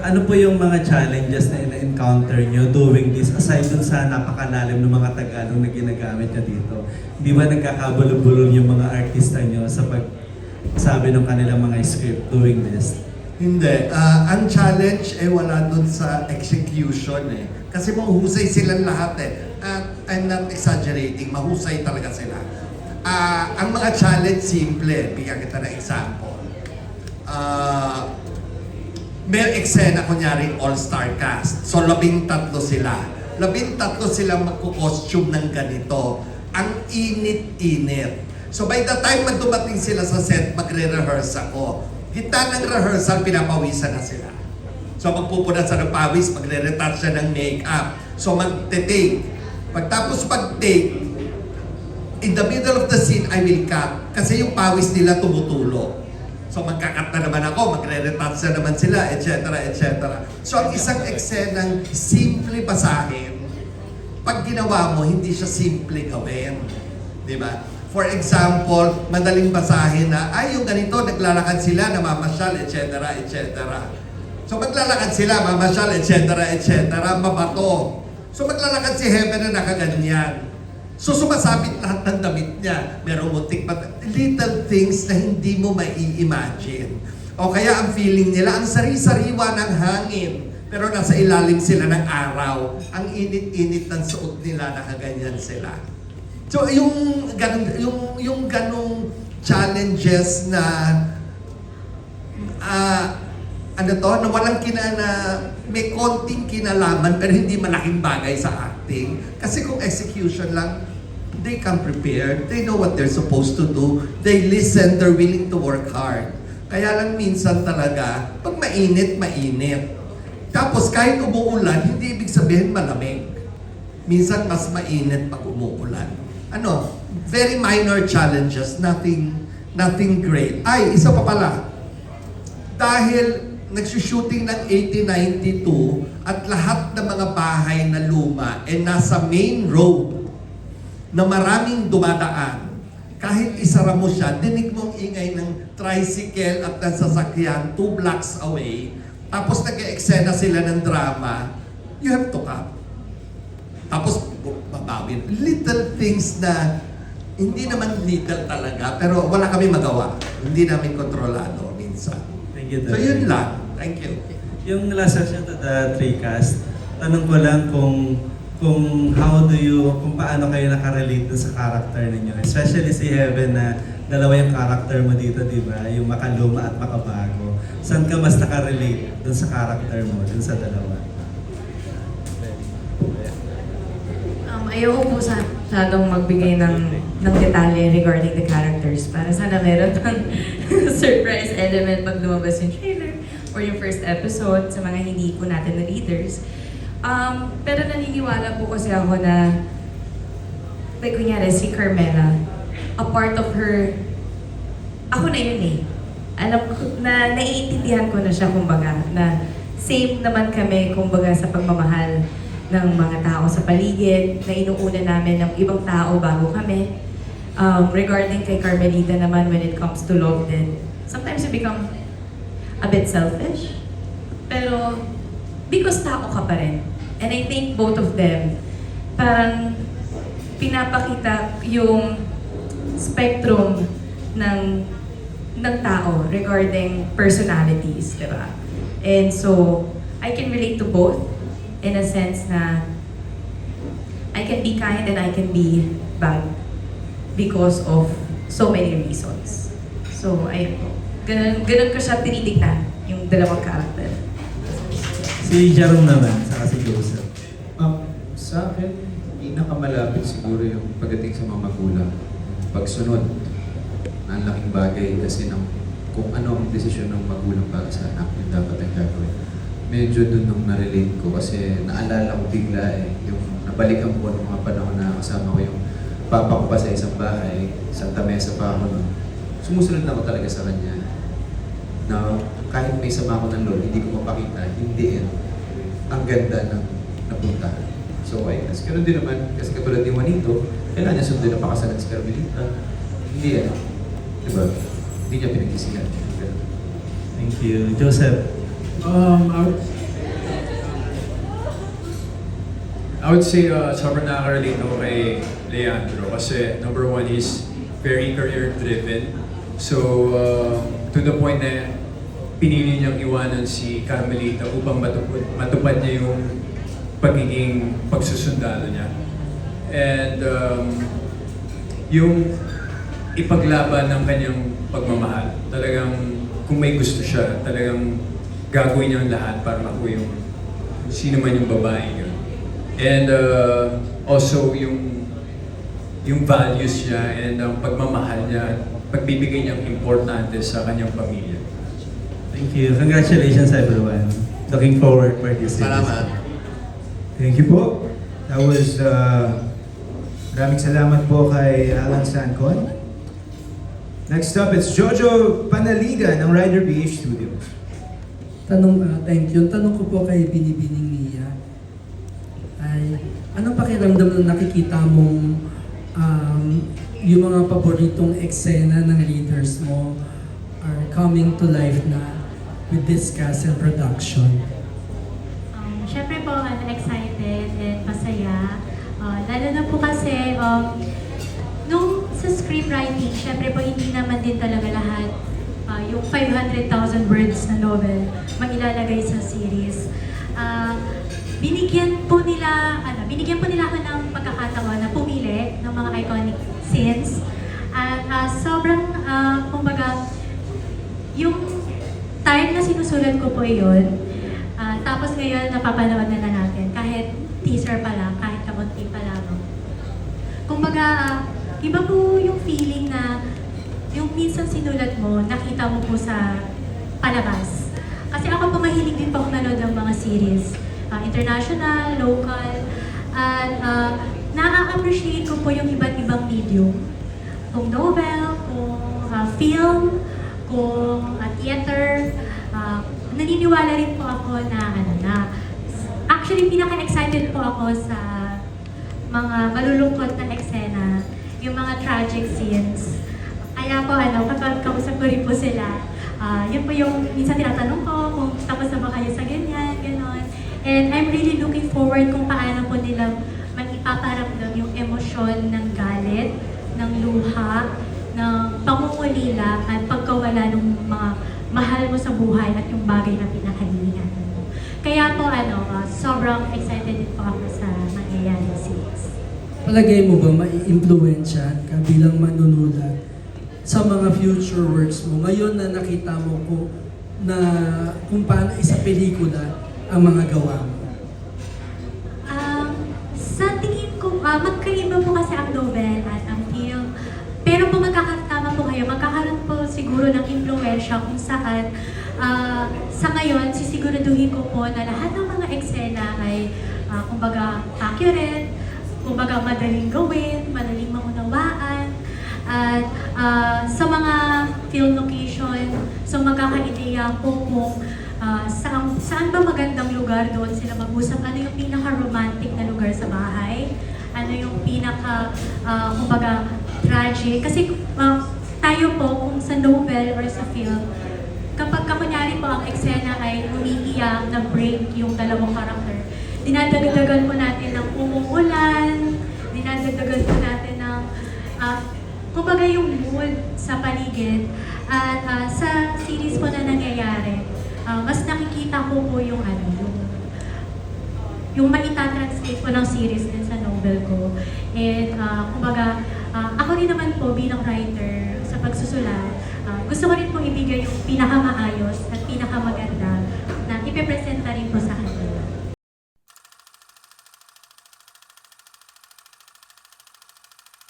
Ano po yung mga challenges na ina-encounter nyo doing this aside dun sa napakalalim ng mga Tagalog na ginagamit nyo dito? Di ba nagkakabulong-bulong yung mga artista nyo sa pag sabi ng kanilang mga script doing this? Hindi. Ah, ang challenge ay wala dun sa execution eh. Kasi mahusay silang lahat eh. At I'm not exaggerating, mahusay talaga sila. Ah, ang mga challenge simple, bigyan kita ng example. Ah, may eksena kunyari all-star cast. So labing tatlo sila. Labing tatlo silang magko-costume ng ganito. Ang init-init. So by the time na sila sa set, magre-rehearse ako. Gitna ng rehearsal, pinapawisan na sila. So magpupunan sa ng pawis, magre-retouch siya ng makeup. So magte-take. Pagtapos pag-take, in the middle of the scene, I will cut. Kasi yung pawis nila tumutulo. So magkakat na naman ako, magre-retouch na naman sila, etc. etc. So ang isang eksenang simple basahin, pag ginawa mo, hindi siya simple gawin. Di ba? For example, madaling basahin na, ay yung ganito, naglalakad sila, namamasyal, etc. etc. So maglalakad sila, mamasyal, etc. etc. mabato. So maglalakad si Heaven na nakaganyan. So sumasabit lahat ng damit niya. Merong muntik pa. Little things na hindi mo mai-imagine. O kaya ang feeling nila, ang sari-sariwa ng hangin. Pero nasa ilalim sila ng araw. Ang init-init ng suot nila, nakaganyan sila. So yung ganun, yung yung ganung challenges na ah ano to, na walang kina na may konting kinalaman pero hindi malaking bagay sa acting. Kasi kung execution lang, they come prepared. They know what they're supposed to do. They listen. They're willing to work hard. Kaya lang minsan talaga, pag mainit, mainit. Tapos kahit umuulan, hindi ibig sabihin malamig. Minsan mas mainit pag umuulan. Ano, very minor challenges, nothing nothing great. Ay, isa pa pala. Dahil nagsushooting ng 1892 at lahat ng mga bahay na luma ay nasa main road na maraming dumadaan. Kahit isara mo siya, dinig mo ang ingay ng tricycle at ng sasakyan two blocks away. Tapos nag-eksena sila ng drama, you have to cut. Tapos babawin. Little things na hindi naman legal talaga, pero wala kami magawa. Hindi namin kontrolado minsan. Thank you, So Doc. yun lang. Thank you. Yung last question to the three cast, tanong ko lang kung kung how do you, kung paano kayo nakarelate sa character ninyo. Especially si Heaven na dalawa yung character mo dito, di ba? Yung makaluma at makabago. Saan ka mas nakarelate dun sa character mo, dun sa dalawa? Um, ayoko po sa masyadong magbigay ng, ng detalye regarding the characters para sana meron pang surprise element pag lumabas yung trailer or yung first episode sa mga hindi po natin na readers. Um, pero naniniwala po kasi ako na like kunyari si Carmela, a part of her, ako na yun eh. Alam ko, na naiintindihan ko na siya kumbaga, na same naman kami kumbaga sa pagmamahal ng mga tao sa paligid, na inuuna namin ng ibang tao bago kami. Um, regarding kay Carmelita naman when it comes to love din, sometimes you become a bit selfish. Pero because tao ka pa rin. And I think both of them, parang pinapakita yung spectrum ng ng tao regarding personalities, di ba? And so, I can relate to both in a sense na I can be kind and I can be bad because of so many reasons. So, ayun po. Ganun, ganun ko siya tinitignan, yung dalawang character. Si Jerome naman, saka si Joseph. Um, sa akin, pinakamalapit siguro yung pagdating sa mga magulang. Pagsunod. Ang laking bagay kasi ng kung ano ang desisyon ng magulang para sa anak yung dapat ang gagawin. Medyo dun nung na-relate ko kasi naalala ko bigla eh, yung nabalikan ko ng mga panahon na kasama ko yung papa ko pa sa isang bahay, Santa Mesa pa ako nun. Sumusunod na ako talaga sa kanya na kahit may sama ako ng loob, hindi ko mapakita, hindi yan ang ganda ng napuntahan. So, ay, kasi ganun din naman, kasi katulad ni Juanito, kailangan niya sundin ang pakasalan si Carmelita. Hindi yan. Diba? Hindi niya pinagsisihan. Ganun. Thank you. Joseph. Um, I would, I would say uh, sobrang nakaka-relate ako kay Leandro kasi number one is very career-driven. So, uh, to the point na pinili niyang iwanan si Carmelita upang matupad, matupad niya yung pagiging pagsusundalo niya. And um, yung ipaglaban ng kanyang pagmamahal. Talagang kung may gusto siya, talagang gagawin niya ang lahat para makuha yung sino man yung babae yun. And uh, also yung yung values niya and ang pagmamahal niya, pagbibigay niyang importante sa kanyang pamilya. Thank you. Congratulations everyone. Looking forward for this series. Salamat. Thank you po. That was, uh, maraming salamat po kay Alan Sancon. Next up, it's Jojo Panaliga ng Rider PH Studios. Tanong, ah, thank you. Tanong ko po kay Binibining Mia ay, anong pakiramdam na nakikita mong um, yung mga paboritong eksena ng leaders mo are coming to life na with this cast and production? Um, Siyempre po, ano, excited and masaya. Uh, lalo na po kasi, um, nung sa script writing, siyempre po hindi naman din talaga lahat uh, yung 500,000 words na novel mailalagay sa series. Uh, binigyan po nila, ano, binigyan po nila ako ng pagkakataon na pumili ng mga iconic scenes. At uh, sobrang, uh, kumbaga, yung time na sinusulat ko po yun, ah, tapos ngayon napapanood na, na natin, kahit teaser pa lang, kahit kaunti pa lamang. Kumbaga, ah, iba po yung feeling na yung minsan sinulat mo, nakita mo po sa palabas. Kasi ako po mahilig din po manood ng mga series. ah, international, local, at uh, na-appreciate ko po yung iba't ibang medium. Kung novel, kung ah, film, kung uh, theater, ah, naniniwala rin po ako na ano na actually pinaka-excited po ako sa mga malulungkot na eksena, yung mga tragic scenes. Kaya po ano, kapag kausap ko rin po sila, ah, yun po yung minsan tinatanong ko kung tapos na ba kayo sa ganyan, ganon. And I'm really looking forward kung paano po nila mag-ipaparamdam yung emosyon ng galit, ng luha, ng pangungulila at pagkawala ng mga mahal mo sa buhay at yung bagay na pinakahilingan mo. Kaya po ano, ah, sobrang excited din po ako sa mangyayari series. Palagay mo ba mai-impluensya ka bilang manunulat sa mga future works mo ngayon na nakita mo ko na kung paano isa pelikula ang mga gawa mo? Um, sa tingin ko, ah, magkaiba po kasi ang novel at ang film. Pero po magkakatama po kayo, magkakaroon siguro ng impluensya kung saan ah, sa ngayon, sisiguraduhin ko po na lahat ng mga eksena ay ah, kumbaga accurate, kumbaga madaling gawin, madaling maunawaan, at ah, sa mga film location, so magkakaideya po kung ah, saan, saan ba magandang lugar doon sila mag-usap, ano yung pinaka-romantic na lugar sa bahay, ano yung pinaka, ah, kumbaga, tragic. Kasi ah, tayo po, kung sa novel or sa film, kapag kakunyari po ang eksena ay umiiyak, na-break yung dalawang karakter, dinadagdagan po natin ng umuulan, dinadagdagan po natin ng, ah, kumbaga yung mood sa paligid. At ah, sa series po na nangyayari, ah, mas nakikita ko po yung ano, yung yung maita-translate ko ng series din sa novel ko. And ah, kumbaga, ah, ako rin naman po bilang writer pagsusulat, ah, gusto ko rin po ibigay yung pinakamaayos at pinakamaganda na ipipresenta rin po sa